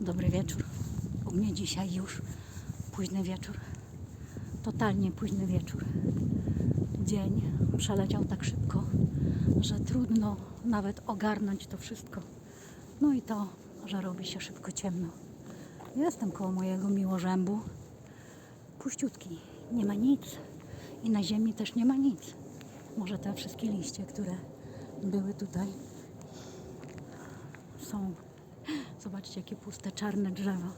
Dobry wieczór. U mnie dzisiaj już późny wieczór. Totalnie późny wieczór. Dzień przeleciał tak szybko, że trudno nawet ogarnąć to wszystko. No i to, że robi się szybko ciemno. Jestem koło mojego miłożębu. Puściutki. Nie ma nic. I na ziemi też nie ma nic. Może te wszystkie liście, które były tutaj, są. Zobaczcie, jakie puste, czarne drzewa.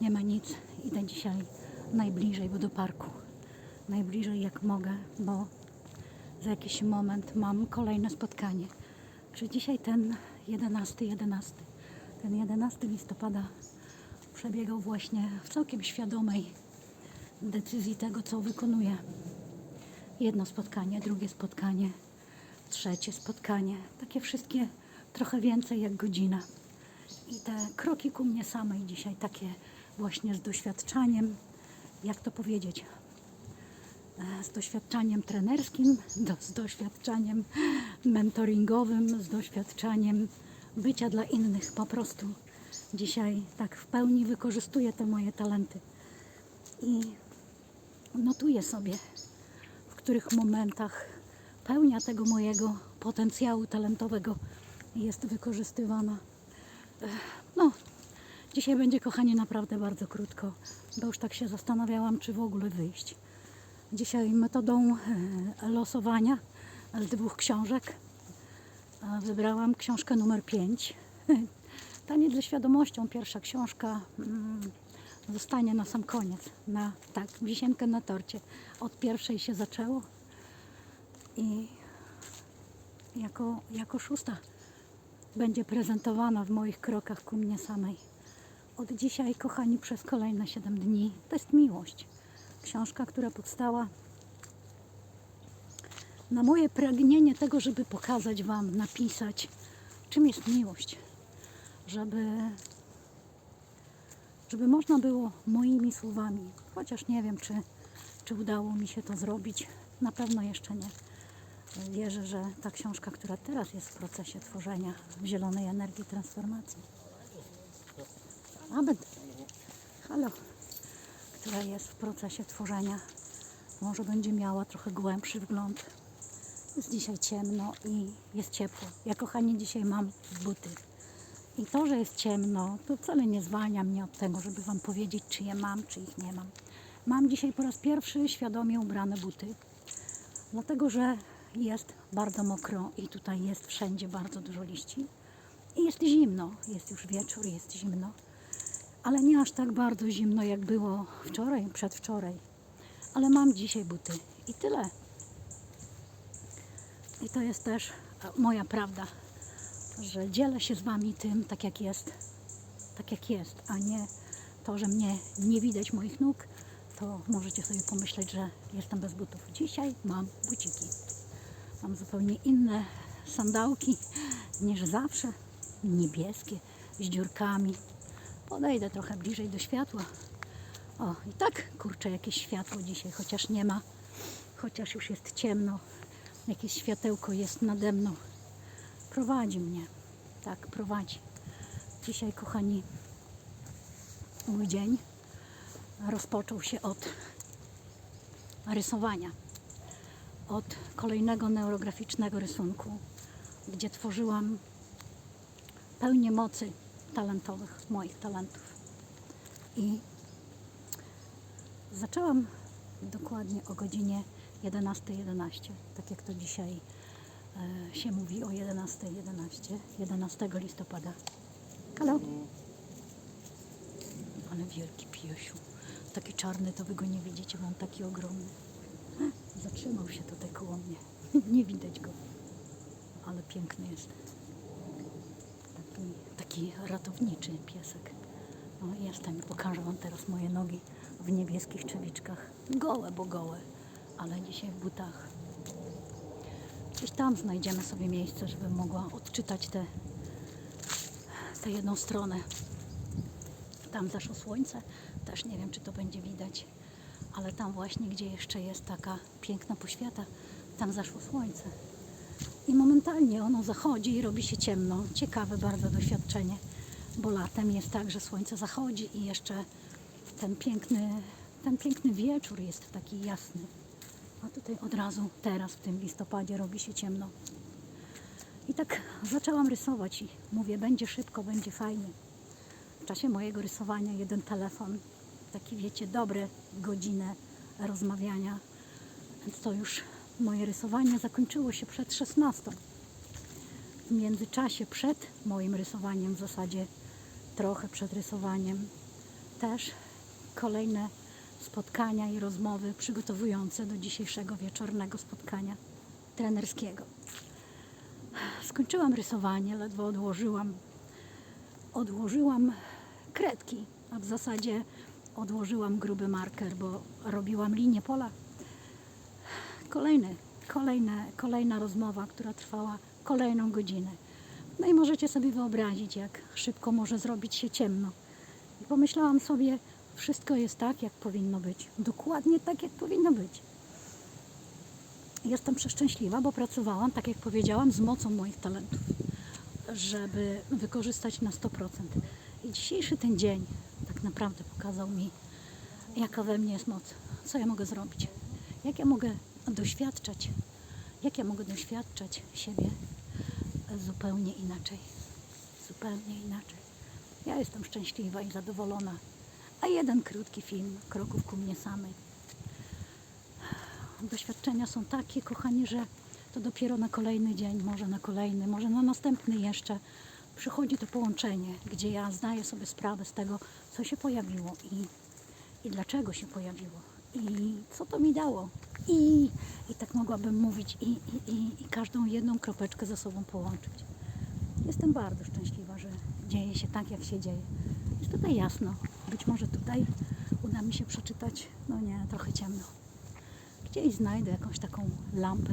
Nie ma nic. Idę dzisiaj najbliżej, parku. Najbliżej jak mogę, bo za jakiś moment mam kolejne spotkanie. Czy dzisiaj ten 11, 11, ten 11 listopada przebiegał właśnie w całkiem świadomej decyzji tego, co wykonuję. Jedno spotkanie, drugie spotkanie, trzecie spotkanie. Takie wszystkie trochę więcej jak godzina. I te kroki ku mnie samej dzisiaj, takie właśnie z doświadczaniem, jak to powiedzieć, e, z doświadczaniem trenerskim, do, z doświadczeniem mentoringowym, z doświadczeniem bycia dla innych. Po prostu dzisiaj tak w pełni wykorzystuję te moje talenty i notuję sobie, w których momentach pełnia tego mojego potencjału talentowego jest wykorzystywana. No, dzisiaj będzie, kochani, naprawdę bardzo krótko, bo już tak się zastanawiałam, czy w ogóle wyjść. Dzisiaj metodą e, losowania z dwóch książek wybrałam książkę numer 5. Taniec ze świadomością, pierwsza książka mm, zostanie na sam koniec, na tak, wisienkę na torcie. Od pierwszej się zaczęło i jako, jako szósta będzie prezentowana w moich krokach ku mnie samej. Od dzisiaj, kochani, przez kolejne 7 dni to jest miłość. Książka, która powstała na moje pragnienie tego, żeby pokazać Wam, napisać, czym jest miłość. Żeby, żeby można było moimi słowami, chociaż nie wiem, czy, czy udało mi się to zrobić, na pewno jeszcze nie. Wierzę, że ta książka, która teraz jest w procesie tworzenia zielonej energii transformacji, Abend, halo, która jest w procesie tworzenia, może będzie miała trochę głębszy wgląd. Jest dzisiaj ciemno i jest ciepło. Ja, kochani, dzisiaj mam buty. I to, że jest ciemno, to wcale nie zwalnia mnie od tego, żeby Wam powiedzieć, czy je mam, czy ich nie mam. Mam dzisiaj po raz pierwszy świadomie ubrane buty, dlatego że jest bardzo mokro i tutaj jest wszędzie bardzo dużo liści. I jest zimno, jest już wieczór, jest zimno, ale nie aż tak bardzo zimno, jak było wczoraj, przedwczoraj. Ale mam dzisiaj buty i tyle. I to jest też e, moja prawda, że dzielę się z Wami tym, tak jak jest, tak jak jest, a nie to, że mnie nie widać moich nóg, to możecie sobie pomyśleć, że jestem bez butów. Dzisiaj mam buciki. Mam zupełnie inne sandałki niż zawsze, niebieskie, z dziurkami. Podejdę trochę bliżej do światła. O, i tak, kurczę, jakieś światło dzisiaj, chociaż nie ma, chociaż już jest ciemno. Jakieś światełko jest nade mną. Prowadzi mnie. Tak, prowadzi. Dzisiaj, kochani, mój dzień rozpoczął się od rysowania. Od kolejnego neurograficznego rysunku, gdzie tworzyłam pełnię mocy talentowych, moich talentów. I zaczęłam dokładnie o godzinie 11.11, tak jak to dzisiaj e, się mówi o 11.11, 11, 11 listopada. Halo? Ale wielki piesiu. Taki czarny to wy go nie widzicie, bo on taki ogromny. Zatrzymał się tutaj koło mnie. Nie widać go. Ale piękny jest. Taki, taki ratowniczy piesek. No jestem i pokażę wam teraz moje nogi w niebieskich czewiczkach. Gołe, bo gołe, ale dzisiaj w butach. Gdzieś tam znajdziemy sobie miejsce, żebym mogła odczytać tę tę jedną stronę. Tam zaszło słońce, też nie wiem, czy to będzie widać, ale tam właśnie, gdzie jeszcze jest taka piękna poświata, tam zaszło słońce. I momentalnie ono zachodzi i robi się ciemno. Ciekawe bardzo doświadczenie. bo latem jest tak, że słońce zachodzi i jeszcze ten piękny, ten piękny wieczór jest taki jasny. A tutaj od razu teraz w tym listopadzie robi się ciemno. I tak zaczęłam rysować i mówię, będzie szybko, będzie fajnie. W czasie mojego rysowania jeden telefon, taki wiecie, dobre godzinę rozmawiania. Więc to już moje rysowanie zakończyło się przed 16. W międzyczasie przed moim rysowaniem, w zasadzie trochę przed rysowaniem, też kolejne spotkania i rozmowy przygotowujące do dzisiejszego wieczornego spotkania trenerskiego. Skończyłam rysowanie, ledwo odłożyłam odłożyłam kredki, a w zasadzie odłożyłam gruby marker, bo robiłam linię pola. Kolejny, kolejne, kolejna rozmowa, która trwała kolejną godzinę. No i możecie sobie wyobrazić, jak szybko może zrobić się ciemno. I pomyślałam sobie, wszystko jest tak, jak powinno być. Dokładnie tak, jak powinno być. Jestem przeszczęśliwa, bo pracowałam, tak jak powiedziałam, z mocą moich talentów żeby wykorzystać na 100%. I dzisiejszy ten dzień naprawdę pokazał mi, jaka we mnie jest moc, co ja mogę zrobić, jak ja mogę doświadczać, jak ja mogę doświadczać siebie zupełnie inaczej. Zupełnie inaczej. Ja jestem szczęśliwa i zadowolona. A jeden krótki film kroków ku mnie samej. Doświadczenia są takie, kochani, że to dopiero na kolejny dzień, może na kolejny, może na następny jeszcze przychodzi to połączenie, gdzie ja zdaję sobie sprawę z tego, co się pojawiło i, i dlaczego się pojawiło i co to mi dało. I, i tak mogłabym mówić i, i, i, i każdą jedną kropeczkę ze sobą połączyć. Jestem bardzo szczęśliwa, że dzieje się tak, jak się dzieje. Jest tutaj jasno. Być może tutaj uda mi się przeczytać, no nie, trochę ciemno. Gdzieś znajdę jakąś taką lampę.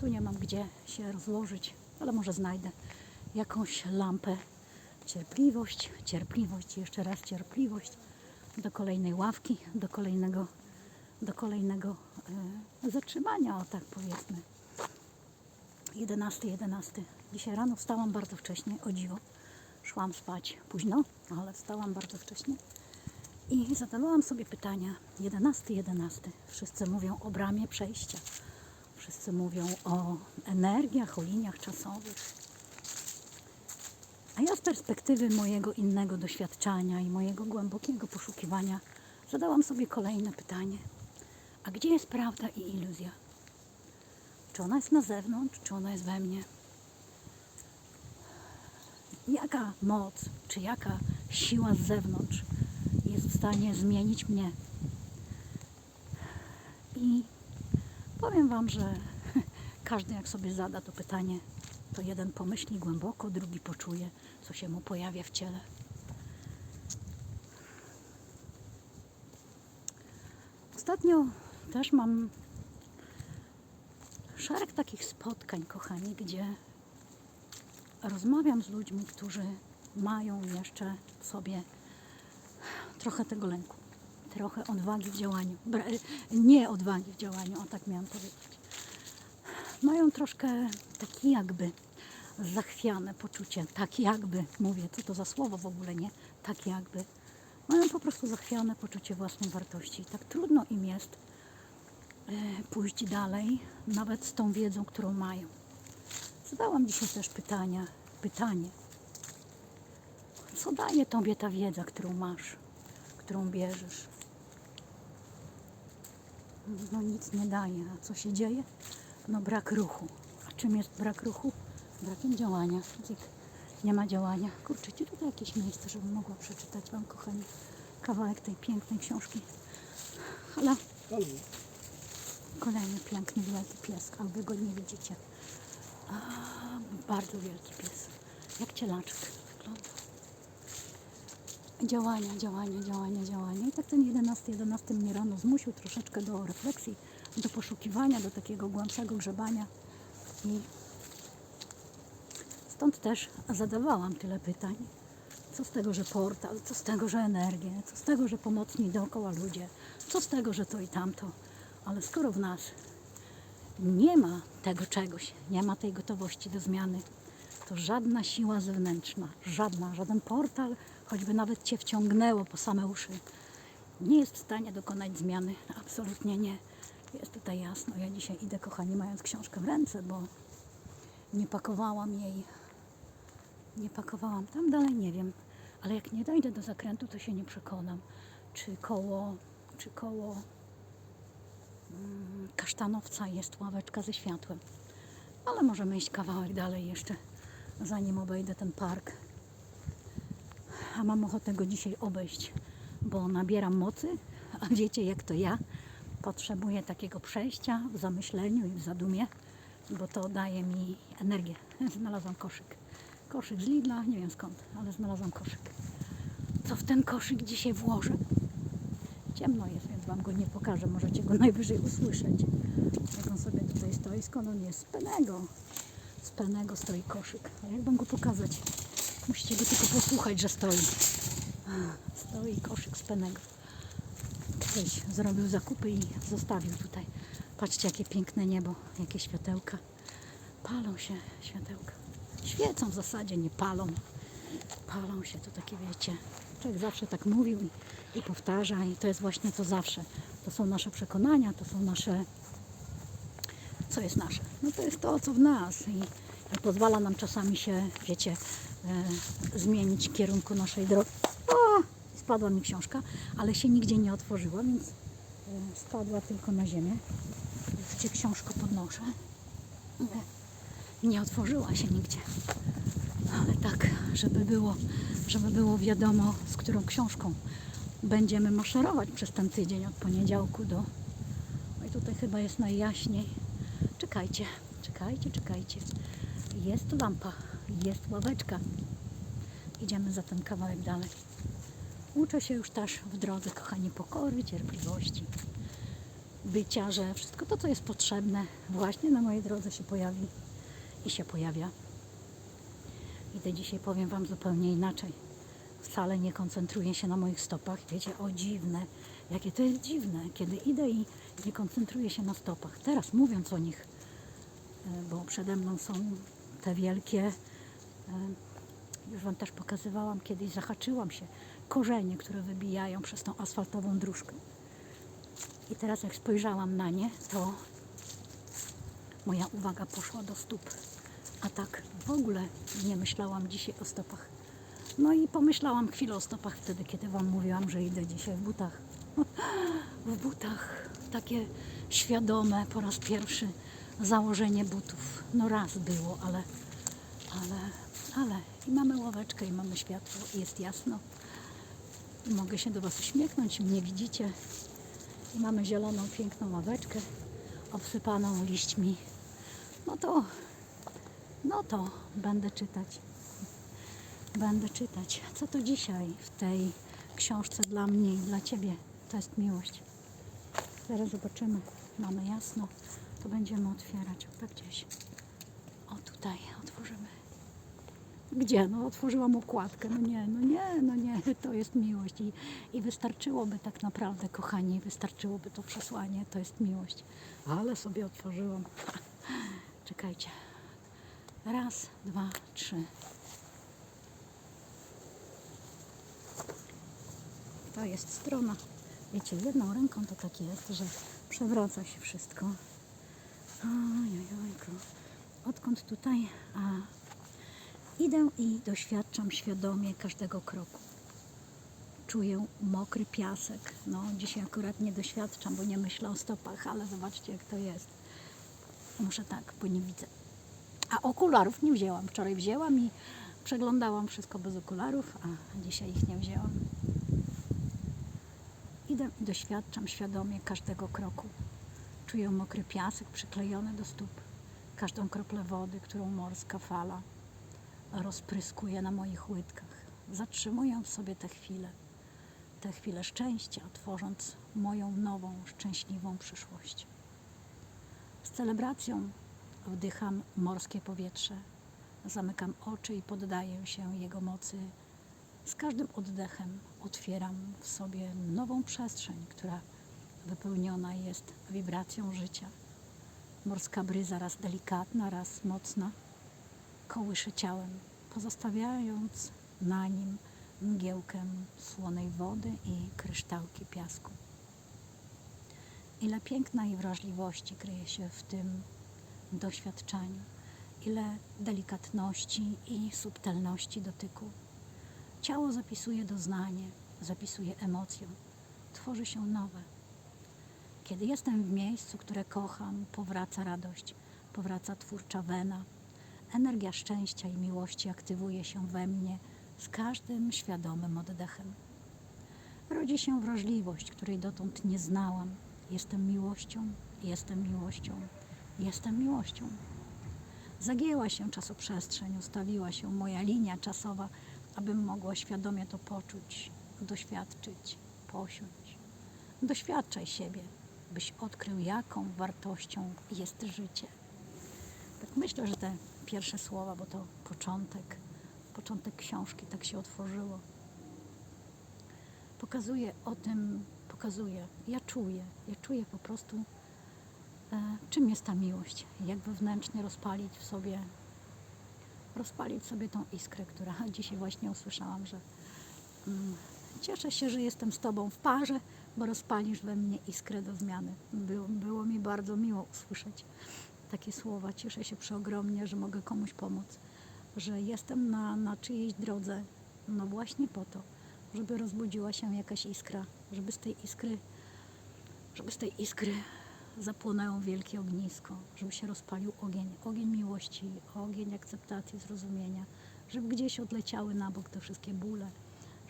Tu nie mam gdzie się rozłożyć, ale może znajdę jakąś lampę. Cierpliwość, cierpliwość, jeszcze raz cierpliwość do kolejnej ławki, do kolejnego, do kolejnego e, zatrzymania, o tak powiedzmy. 11, 11. Dzisiaj rano wstałam bardzo wcześnie, o dziwo. Szłam spać późno, ale wstałam bardzo wcześnie. I zadawałam sobie pytania. 11, 11. Wszyscy mówią o bramie przejścia. Wszyscy mówią o energiach, o liniach czasowych. A ja z perspektywy mojego innego doświadczenia i mojego głębokiego poszukiwania zadałam sobie kolejne pytanie. A gdzie jest prawda i iluzja? Czy ona jest na zewnątrz, czy ona jest we mnie? Jaka moc, czy jaka siła z zewnątrz jest w stanie zmienić mnie? I powiem Wam, że każdy jak sobie zada to pytanie, to jeden pomyśli głęboko, drugi poczuje, co się mu pojawia w ciele. Ostatnio też mam szereg takich spotkań, kochani, gdzie rozmawiam z ludźmi, którzy mają jeszcze w sobie trochę tego lęku, trochę odwagi w działaniu. Nie odwagi w działaniu, o tak miałam powiedzieć. Mają troszkę taki jakby zachwiane poczucie, tak jakby, mówię, co to za słowo w ogóle, nie? Tak jakby. Mają po prostu zachwiane poczucie własnej wartości. Tak trudno im jest e, pójść dalej, nawet z tą wiedzą, którą mają. Zadałam dzisiaj też pytania, pytanie. Co daje Tobie ta wiedza, którą masz, którą bierzesz? No nic nie daje. A co się dzieje? No brak ruchu. A czym jest brak ruchu? Brakiem działania. Cyk. Nie ma działania. Kurczę, czy tutaj jakieś miejsce, żebym mogła przeczytać Wam, kochani, kawałek tej pięknej książki. Halo. Kolejny piękny, wielki pies, ale wy go nie widzicie. A, bardzo wielki pies. Jak cielaczek wygląda. Działania, działania, działania, działania. I tak ten 11, 11 mnie rano zmusił troszeczkę do refleksji, do poszukiwania, do takiego głębszego grzebania. I stąd też zadawałam tyle pytań. Co z tego, że portal, co z tego, że energię, co z tego, że pomocni dookoła ludzie, co z tego, że to i tamto. Ale skoro w nas nie ma tego czegoś, nie ma tej gotowości do zmiany, to żadna siła zewnętrzna, żadna, żaden portal, choćby nawet cię wciągnęło po same uszy, nie jest w stanie dokonać zmiany. Absolutnie nie. Jest tutaj jasno. Ja dzisiaj idę, kochani, mając książkę w ręce, bo nie pakowałam jej. Nie pakowałam. Tam dalej nie wiem. Ale jak nie dojdę do zakrętu, to się nie przekonam, czy koło, czy koło mm, kasztanowca jest ławeczka ze światłem. Ale możemy iść kawałek dalej jeszcze, zanim obejdę ten park. A mam ochotę go dzisiaj obejść, bo nabieram mocy, a wiecie jak to ja. Potrzebuję takiego przejścia w zamyśleniu i w zadumie, bo to daje mi energię. Znalazłam koszyk. Koszyk z Lidla, nie wiem skąd, ale znalazłam koszyk. Co w ten koszyk dzisiaj włożę? Ciemno jest, więc Wam go nie pokażę. Możecie go najwyżej usłyszeć. Jak on sobie tutaj stoi, skąd on jest? Z penego. Z penego stoi koszyk. A jak Wam go pokazać? Musicie go tylko posłuchać, że stoi. Stoi koszyk z penego. Ktoś zrobił zakupy i zostawił tutaj. Patrzcie, jakie piękne niebo, jakie światełka. Palą się światełka. Świecą w zasadzie, nie palą. Palą się, to takie wiecie. Człowiek zawsze tak mówił i, i powtarza i to jest właśnie to zawsze. To są nasze przekonania, to są nasze... Co jest nasze? No to jest to, co w nas i, i pozwala nam czasami się, wiecie, e, zmienić kierunku naszej drogi. O! Spadła mi książka, ale się nigdzie nie otworzyła, więc e, spadła tylko na ziemię. Cię książkę podnoszę. Nie, otworzyła się nigdzie. Ale tak, żeby było, żeby było wiadomo, z którą książką będziemy maszerować przez ten tydzień od poniedziałku do. No i tutaj chyba jest najjaśniej. Czekajcie, czekajcie, czekajcie. Jest lampa, jest ławeczka. Idziemy za ten kawałek dalej. Uczę się już też w drodze, kochani, pokory, cierpliwości, bycia, że wszystko to, co jest potrzebne, właśnie na mojej drodze się pojawi i się pojawia. Idę dzisiaj, powiem Wam zupełnie inaczej. Wcale nie koncentruję się na moich stopach. Wiecie, o dziwne, jakie to jest dziwne, kiedy idę i nie koncentruję się na stopach. Teraz mówiąc o nich, e, bo przede mną są te wielkie, e, już Wam też pokazywałam kiedyś, zahaczyłam się, korzenie, które wybijają przez tą asfaltową dróżkę. I teraz jak spojrzałam na nie, to moja uwaga poszła do stóp. A tak w ogóle nie myślałam dzisiaj o stopach. No i pomyślałam chwilę o stopach wtedy, kiedy Wam mówiłam, że idę dzisiaj w butach. W butach. Takie świadome po raz pierwszy założenie butów. No raz było, ale, ale, ale. I mamy ławeczkę, i mamy światło, i jest jasno. I mogę się do Was uśmiechnąć, mnie widzicie. I mamy zieloną, piękną ławeczkę, obsypaną liśćmi. No to no to będę czytać. Będę czytać. Co to dzisiaj w tej książce dla mnie i dla Ciebie? To jest miłość. Zaraz zobaczymy. Mamy jasno. To będziemy otwierać. Tak gdzieś. O, tutaj otworzymy. Gdzie? No otworzyłam okładkę. No nie, no nie, no nie. To jest miłość. I, i wystarczyłoby tak naprawdę, kochani, wystarczyłoby to przesłanie. To jest miłość. Ale sobie otworzyłam. Czekajcie. Raz, dwa, trzy. To jest strona. Wiecie, jedną ręką to tak jest, że przewraca się wszystko. Ojojojku. Odkąd tutaj? A idę i doświadczam świadomie każdego kroku. Czuję mokry piasek. No, dzisiaj akurat nie doświadczam, bo nie myślę o stopach, ale zobaczcie, jak to jest. Muszę tak, bo nie widzę. A okularów nie wzięłam. Wczoraj wzięłam i przeglądałam wszystko bez okularów, a dzisiaj ich nie wzięłam. Idę i doświadczam świadomie każdego kroku. Czuję mokry piasek przyklejony do stóp. Każdą kroplę wody, którą morska fala rozpryskuje na moich łydkach. Zatrzymuję w sobie te chwile, te chwile szczęścia, tworząc moją nową, szczęśliwą przyszłość. Z celebracją Wdycham morskie powietrze, zamykam oczy i poddaję się jego mocy. Z każdym oddechem otwieram w sobie nową przestrzeń, która wypełniona jest wibracją życia. Morska bryza raz delikatna, raz mocna, kołysze ciałem, pozostawiając na nim mgiełkę słonej wody i kryształki piasku. Ile piękna i wrażliwości kryje się w tym doświadczeniu, ile delikatności i subtelności dotyku. Ciało zapisuje doznanie, zapisuje emocje, tworzy się nowe. Kiedy jestem w miejscu, które kocham, powraca radość, powraca twórcza wena. Energia szczęścia i miłości aktywuje się we mnie z każdym świadomym oddechem. Rodzi się wrażliwość, której dotąd nie znałam. Jestem miłością, jestem miłością, jestem miłością. Zagięła się czasoprzestrzeń, ustawiła się moja linia czasowa, abym mogła świadomie to poczuć, doświadczyć, posiąść. Doświadczaj siebie, byś odkrył, jaką wartością jest życie. Tak myślę, że te pierwsze słowa, bo to początek, początek książki, tak się otworzyło. Pokazuje o tym, pokazuje, ja czuję, ja czuję po prostu, czym jest ta miłość, jak wewnętrznie rozpalić w sobie, rozpalić sobie tą iskrę, która dzisiaj właśnie usłyszałam, że mm, cieszę się, że jestem z Tobą w parze, bo rozpalisz we mnie iskrę do zmiany. Było, było mi bardzo miło usłyszeć takie słowa. Cieszę się przeogromnie, że mogę komuś pomóc, że jestem na, na czyjejś drodze, no właśnie po to, żeby rozbudziła się jakaś iskra, żeby z tej iskry, żeby z tej iskry zapłonęło wielkie ognisko, żeby się rozpalił ogień, ogień miłości, ogień akceptacji, zrozumienia, żeby gdzieś odleciały na bok te wszystkie bóle,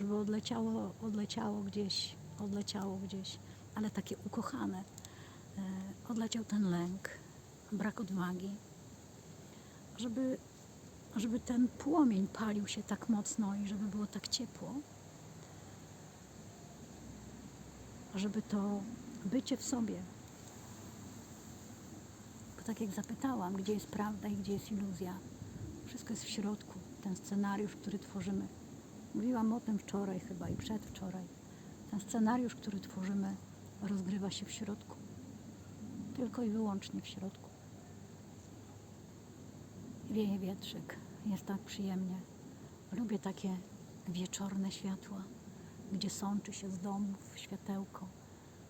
żeby odleciało, odleciało gdzieś, odleciało gdzieś, ale takie ukochane, e, odleciał ten lęk, brak odwagi, żeby, żeby ten płomień palił się tak mocno i żeby było tak ciepło, żeby to bycie w sobie. Tak jak zapytałam, gdzie jest prawda i gdzie jest iluzja, wszystko jest w środku, ten scenariusz, który tworzymy. Mówiłam o tym wczoraj chyba i przedwczoraj. Ten scenariusz, który tworzymy, rozgrywa się w środku. Tylko i wyłącznie w środku. Wieje wietrzyk, jest tak przyjemnie. Lubię takie wieczorne światła, gdzie sączy się z domów światełko.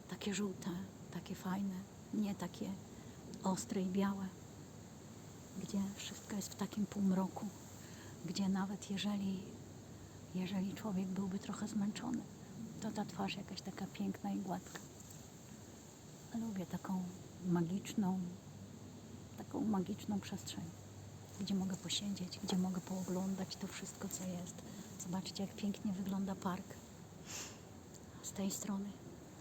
Takie żółte, takie fajne, nie takie ostre i białe. Gdzie wszystko jest w takim półmroku, gdzie nawet jeżeli, jeżeli człowiek byłby trochę zmęczony, to ta twarz jakaś taka piękna i gładka. Lubię taką magiczną, taką magiczną przestrzeń, gdzie mogę posiedzieć, gdzie mogę pooglądać to wszystko, co jest. Zobaczcie, jak pięknie wygląda park. Z tej strony,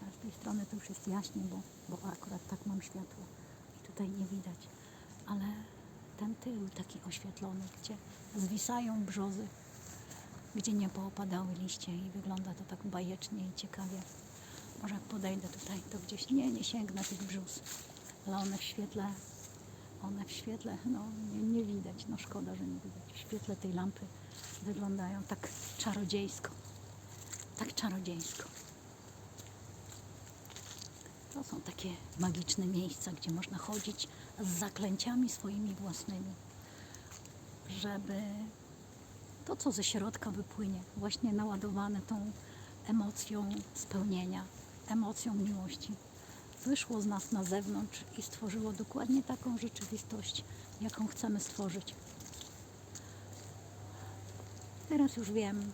a z tej strony to już jest jaśnie, bo, bo akurat tak mam światło tutaj nie widać. Ale ten tył taki oświetlony, gdzie zwisają brzozy, gdzie nie poopadały liście i wygląda to tak bajecznie i ciekawie. Może jak podejdę tutaj, to gdzieś nie, nie sięgnę tych brzus, ale one w świetle, one w świetle, no nie, nie widać, no szkoda, że nie widać. W świetle tej lampy wyglądają tak czarodziejsko, tak czarodziejsko. To są takie magiczne miejsca, gdzie można chodzić z zaklęciami swoimi własnymi, żeby to, co ze środka wypłynie, właśnie naładowane tą emocją spełnienia, emocją miłości, wyszło z nas na zewnątrz i stworzyło dokładnie taką rzeczywistość, jaką chcemy stworzyć. Teraz już wiem,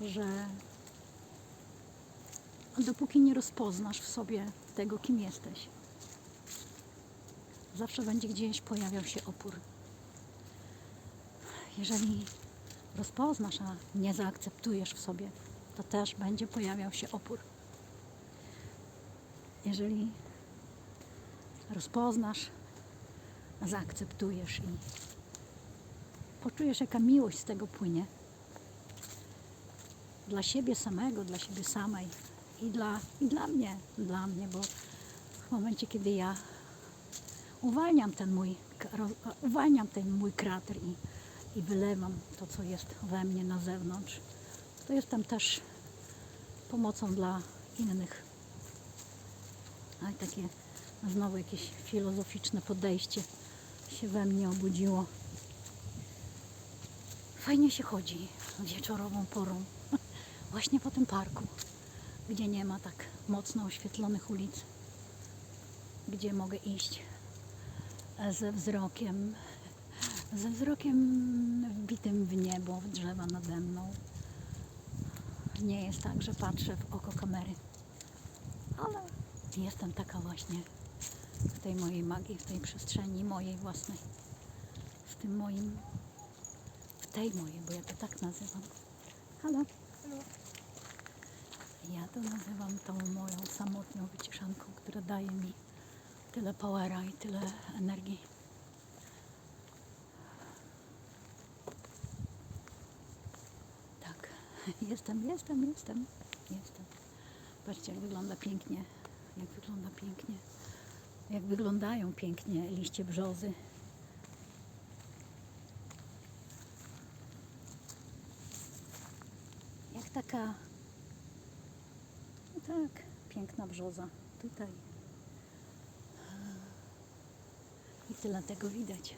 że dopóki nie rozpoznasz w sobie tego, kim jesteś, zawsze będzie gdzieś pojawiał się opór. Jeżeli rozpoznasz, a nie zaakceptujesz w sobie, to też będzie pojawiał się opór. Jeżeli rozpoznasz, zaakceptujesz i poczujesz, jaka miłość z tego płynie, dla siebie samego, dla siebie samej i dla, i dla mnie, dla mnie, bo w momencie, kiedy ja uwalniam ten mój, uwalniam ten mój krater i, i wylewam to, co jest we mnie na zewnątrz, to jestem też pomocą dla innych. Ale takie znowu jakieś filozoficzne podejście się we mnie obudziło. Fajnie się chodzi wieczorową porą, właśnie po tym parku, gdzie nie ma tak mocno oświetlonych ulic, gdzie mogę iść ze wzrokiem, ze wzrokiem wbitym w niebo, w drzewa nade mną. Nie jest tak, że patrzę w oko kamery, ale jestem taka właśnie w tej mojej magii, w tej przestrzeni mojej własnej, w tym moim, w tej mojej, bo ja to tak nazywam. Halo? Ja to nazywam tą moją samotną wyciszanką, która daje mi tyle powera i tyle energii. Tak, jestem, jestem, jestem, jestem. Patrzcie, jak wygląda pięknie, jak wygląda pięknie, jak wyglądają pięknie liście brzozy. Jak taka, no tak, piękna brzoza tutaj. I tyle tego widać.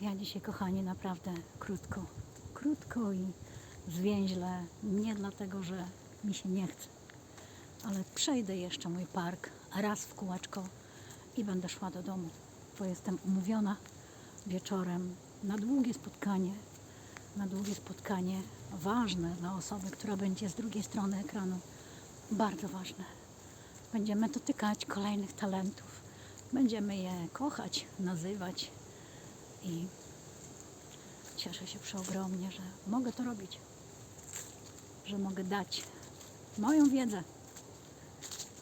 Ja dzisiaj, kochani, naprawdę krótko, krótko i zwięźle. Nie dlatego, że mi się nie chce, ale przejdę jeszcze mój park raz w kółeczko i będę szła do domu, bo jestem umówiona wieczorem na długie spotkanie. Na długie spotkanie ważne dla osoby, która będzie z drugiej strony ekranu. Bardzo ważne. Będziemy dotykać kolejnych talentów. Będziemy je kochać, nazywać i cieszę się przeogromnie, że mogę to robić. Że mogę dać moją wiedzę,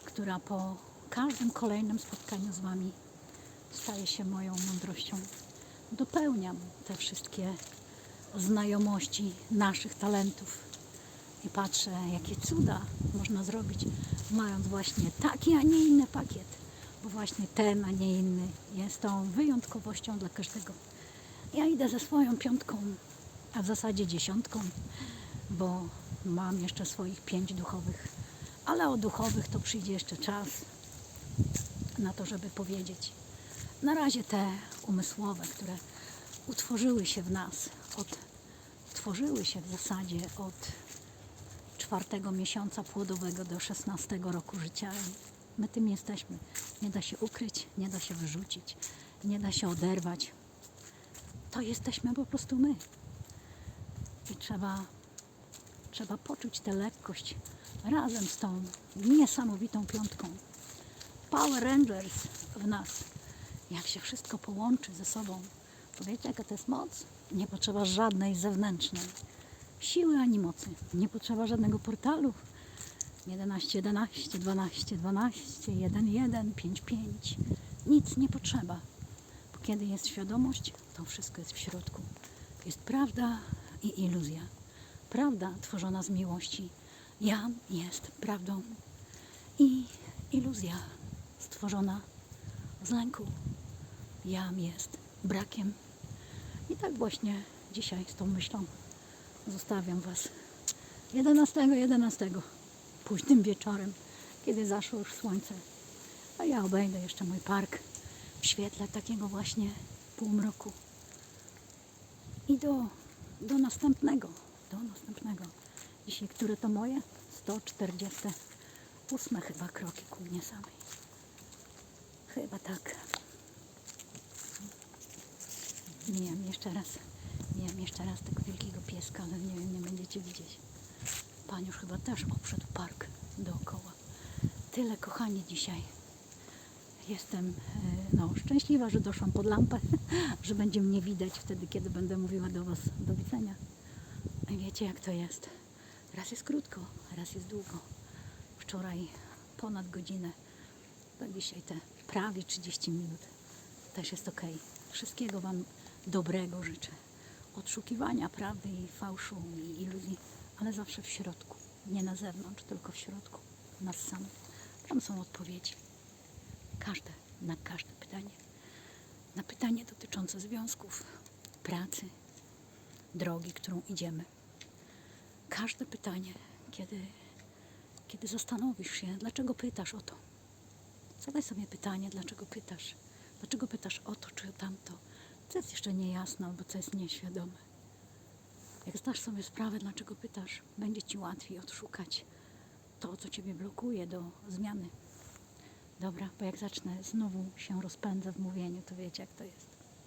która po każdym kolejnym spotkaniu z Wami staje się moją mądrością. Dopełniam te wszystkie znajomości naszych talentów i patrzę, jakie cuda można zrobić, mając właśnie taki, a nie inny pakiet, bo właśnie ten, a nie inny jest tą wyjątkowością dla każdego. Ja idę ze swoją piątką, a w zasadzie dziesiątką, bo mam jeszcze swoich pięć duchowych, ale o duchowych to przyjdzie jeszcze czas na to, żeby powiedzieć. Na razie te umysłowe, które utworzyły się w nas od, tworzyły się w zasadzie od czwartego miesiąca płodowego do 16 roku życia. My tym jesteśmy. Nie da się ukryć, nie da się wyrzucić, nie da się oderwać. To jesteśmy po prostu my. I trzeba, trzeba poczuć tę lekkość razem z tą niesamowitą piątką. Power Rangers w nas. Jak się wszystko połączy ze sobą, to wiecie jaka to jest moc? Nie potrzeba żadnej zewnętrznej siły ani mocy. Nie potrzeba żadnego portalu. 11, 11, 12, 12, 1, 1, 5, 5. Nic nie potrzeba. Bo kiedy jest świadomość, to wszystko jest w środku. Jest prawda i iluzja. Prawda tworzona z miłości. Jam jest prawdą. I iluzja stworzona z lęku. Jam jest brakiem. I tak właśnie dzisiaj z tą myślą zostawiam Was 11, 11, późnym wieczorem, kiedy zaszło już słońce. A ja obejdę jeszcze mój park w świetle takiego właśnie półmroku. I do, do następnego, do następnego. Dzisiaj, które to moje? 148 chyba kroki ku mnie samej. Chyba tak. Mijam jeszcze raz. Jeszcze raz tego wielkiego pieska, ale nie wiem, nie będziecie widzieć. Pan już chyba też obszedł park dookoła. Tyle kochani dzisiaj. Jestem e, no, szczęśliwa, że doszłam pod lampę, że będzie mnie widać wtedy, kiedy będę mówiła do Was do widzenia. Wiecie jak to jest. Raz jest krótko, raz jest długo. Wczoraj ponad godzinę, to dzisiaj te prawie 30 minut. Też jest ok. Wszystkiego Wam dobrego życzę. Odszukiwania prawdy i fałszu i iluzji, ale zawsze w środku. Nie na zewnątrz, tylko w środku. Nas samych. Tam są odpowiedzi. Każde, na każde pytanie. Na pytanie dotyczące związków, pracy, drogi, którą idziemy. Każde pytanie, kiedy, kiedy zastanowisz się, dlaczego pytasz o to. Zadaj sobie pytanie, dlaczego pytasz. Dlaczego pytasz o to czy o tamto? Co jest jeszcze niejasne albo co jest nieświadome. Jak zdasz sobie sprawę, dlaczego pytasz, będzie ci łatwiej odszukać to, co ciebie blokuje do zmiany. Dobra, bo jak zacznę znowu się rozpędzę w mówieniu, to wiecie jak to jest.